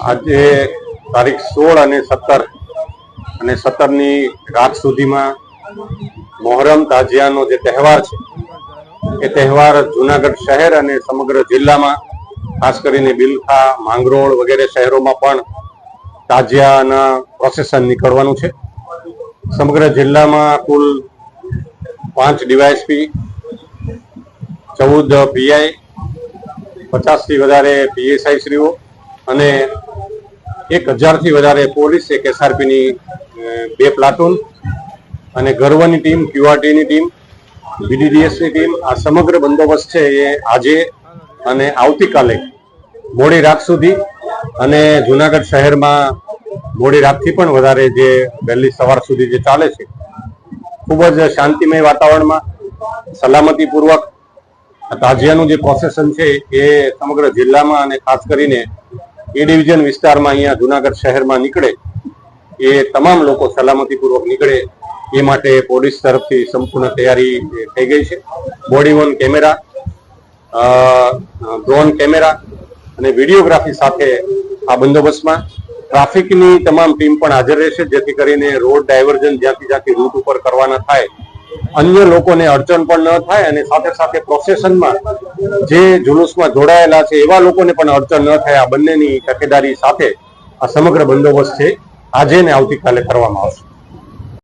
આજે તારીખ સોળ અને સત્તર અને સત્તરની રાત સુધીમાં મોહરમ તાજિયાનો જે તહેવાર છે, એ તહેવાર જુનાગઢ શહેર અને સમગ્ર જિલ્લામાં, ખાસ કરીને બિલખા, માંગરોળ વગેરે શહેરોમાં પણ તાજિયાના પ્રોસેસન નીકળવાનું છે. સમગ્ર જિલ્લામાં કુલ પાંચ ડીવાયસપી ચૌદ પીઆઈ, પચાસથી વધારે પીએસઆઈ શ્રીઓ અને એક હજારથી વધારે પોલીસ, એક એસઆરપીની બે પ્લાટૂન અને ગર્વની ટીમ, ક્યુઆરટીની ટીમ, બીડીડીએસની ટીમ, આ સમગ્ર બંદોબસ્ત છે એ આજે અને આવતીકાલે મોડી રાત સુધી અને જુનાગઢ શહેરમાં મોડી રાતથી પણ વધારે જે વહેલી સવાર સુધી જે ચાલે છે, ખૂબ જ શાંતિમય વાતાવરણમાં, સલામતીપૂર્વક તાજિયાનું જે પ્રોસેસન છે એ સમગ્ર જિલ્લામાં અને ખાસ કરીને એ ડિવિઝન વિસ્તારમાં અહીંયા જુનાગઢ શહેરમાં નીકળે, એ તમામ લોકો સલામતીપૂર્વક નીકળે, એ માટે પોલીસ તરફથી સંપૂર્ણ તૈયારી થઈ ગઈ છે. Body worn camera drone camera અને વિડીયોગ્રાફી સાથે આ બંદોબસ્તમાં ટ્રાફિકની તમામ ટીમ પણ હાજર રહેશે, જેથી કરીને રોડ ડાયવર્ઝન જ્યાંથી જ્યાંથી રૂટ ઉપર કરવાના થાય અન્ય લોકોને અડચણ પણ ન થાય અને સાથે સાથે પ્રોસેસનમાં જે જુલુસમાં જોડાયેલા છે, એવા લોકોને પણ અડચણ ન થાય. આ બંનેની તકેદારી સાથે આ સમગ્ર બંદોબસ્ત છે. આજે ને આવતીકાલે કરવામાં આવશે.